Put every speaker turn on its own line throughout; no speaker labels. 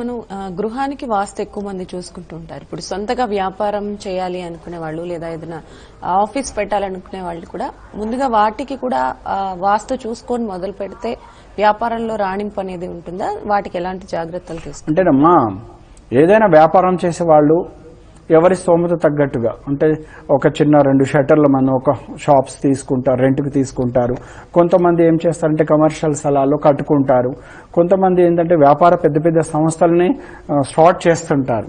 మనం గృహానికి వాస్తు ఎక్కువ మంది చూసుకుంటూ ఉంటారు. ఇప్పుడు సొంతగా వ్యాపారం చేయాలి అనుకునే వాళ్ళు లేదా ఏదైనా ఆఫీస్ పెట్టాలనుకునే వాళ్ళు కూడా ముందుగా వాటికి కూడా వాస్తు చూసుకొని మొదలు పెడితే వ్యాపారంలో రాణింపు అనేది ఉంటుందా? వాటికి ఎలాంటి జాగ్రత్తలు తీసుకుంటారు?
అంటేనమ్మా ఏదైనా వ్యాపారం చేసే వాళ్ళు ఎవరి స్తోమత తగ్గట్టుగా. అంటే ఒక చిన్న రెండు షటర్లు మనం ఒక షాప్స్ తీసుకుంటారు రెంట్కి తీసుకుంటారు. కొంతమంది ఏం చేస్తారంటే కమర్షియల్ స్థలాల్లో కట్టుకుంటారు. కొంతమంది ఏంటంటే వ్యాపార పెద్ద పెద్ద సంస్థలని స్టార్ట్ చేస్తుంటారు.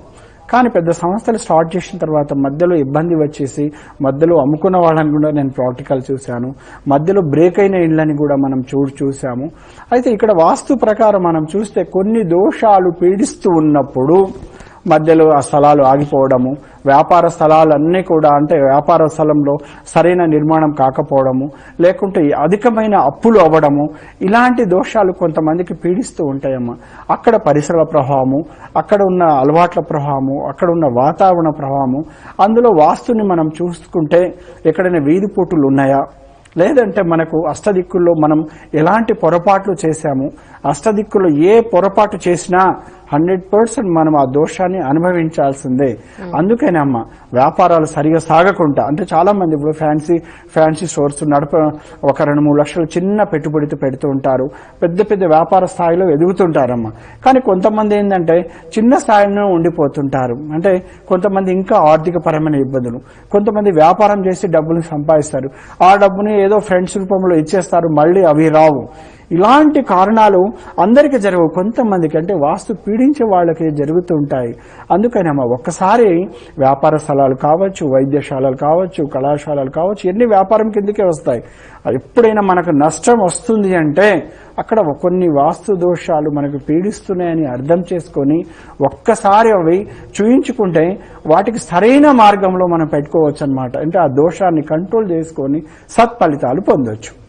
కానీ పెద్ద సంస్థలు స్టార్ట్ చేసిన తర్వాత మధ్యలో ఇబ్బంది వచ్చేసి మధ్యలో అమ్ముకున్న వాళ్ళని కూడా నేను ప్రాక్టికల్ చూశాను. మధ్యలో బ్రేక్ అయిన ఇళ్ళని కూడా మనం చూ చూసాము అయితే ఇక్కడ వాస్తు ప్రకారం మనం చూస్తే కొన్ని దోషాలు పీడిస్తూ ఉన్నప్పుడు మధ్యలో ఆ స్థలాలు ఆగిపోవడము వ్యాపార స్థలాలన్నీ కూడా అంటే వ్యాపార స్థలంలో సరైన నిర్మాణం కాకపోవడము లేకుంటే అధికమైన అప్పులు అవ్వడము ఇలాంటి దోషాలు కొంతమందికి పీడిస్తూ ఉంటాయమ్మా. అక్కడ పరిసర ప్రభావము అక్కడ ఉన్న అలవాట్ల ప్రభావము అక్కడ ఉన్న వాతావరణ ప్రభావము అందులో వాస్తుని మనం చూసుకుంటే ఎక్కడైనా వీధి పోటులు ఉన్నాయా? లేదంటే మనకు అష్టదిక్కుల్లో మనం ఎలాంటి పొరపాట్లు చేశాము? అష్టదిక్కుల్లో ఏ పొరపాటు చేసినా హండ్రెడ్ పర్సెంట్ మనం ఆ దోషాన్ని అనుభవించాల్సిందే. అందుకనే అమ్మ వ్యాపారాలు సరిగా సాగకుండా అంటే చాలా మంది ఇప్పుడు ఫ్యాన్సీ ఫ్యాన్సీ స్టోర్స్ నడప ఒక రెండు మూడు లక్షలు చిన్న పెట్టుబడితో పెడుతూ ఉంటారు. పెద్ద పెద్ద వ్యాపార స్థాయిలో ఎదుగుతుంటారమ్మ. కానీ కొంతమంది ఏంటంటే చిన్న స్థాయిలో ఉండిపోతుంటారు. అంటే కొంతమంది ఇంకా ఆర్థిక పరమైన ఇబ్బందులు. కొంతమంది వ్యాపారం చేసి డబ్బులు సంపాదిస్తారు. ఆ డబ్బుని ఏదో ఫ్రెండ్స్ రూపంలో ఇచ్చేస్తారు మళ్ళీ అవి రావు. ఇలాంటి కారణాలు అందరికీ జరగవు. కొంతమందికి అంటే వాస్తు పీడించే వాళ్ళకి జరుగుతూ ఉంటాయి. అందుకని అమ్మ ఒక్కసారి వ్యాపార స్థలాలు కావచ్చు వైద్యశాలలు కావచ్చు కళాశాలలు కావచ్చు ఎన్ని వ్యాపారం కిందకే వస్తాయి. ఎప్పుడైనా మనకు నష్టం వస్తుంది అంటే అక్కడ కొన్ని వాస్తు దోషాలు మనకు పీడిస్తున్నాయని అర్థం చేసుకొని ఒక్కసారి అవి చూయించుకుంటే వాటికి సరైన మార్గంలో మనం పెట్టుకోవచ్చు అనమాట అంటే ఆ దోషాన్ని కంట్రోల్ చేసుకొని సత్ఫలితాలు పొందొచ్చు.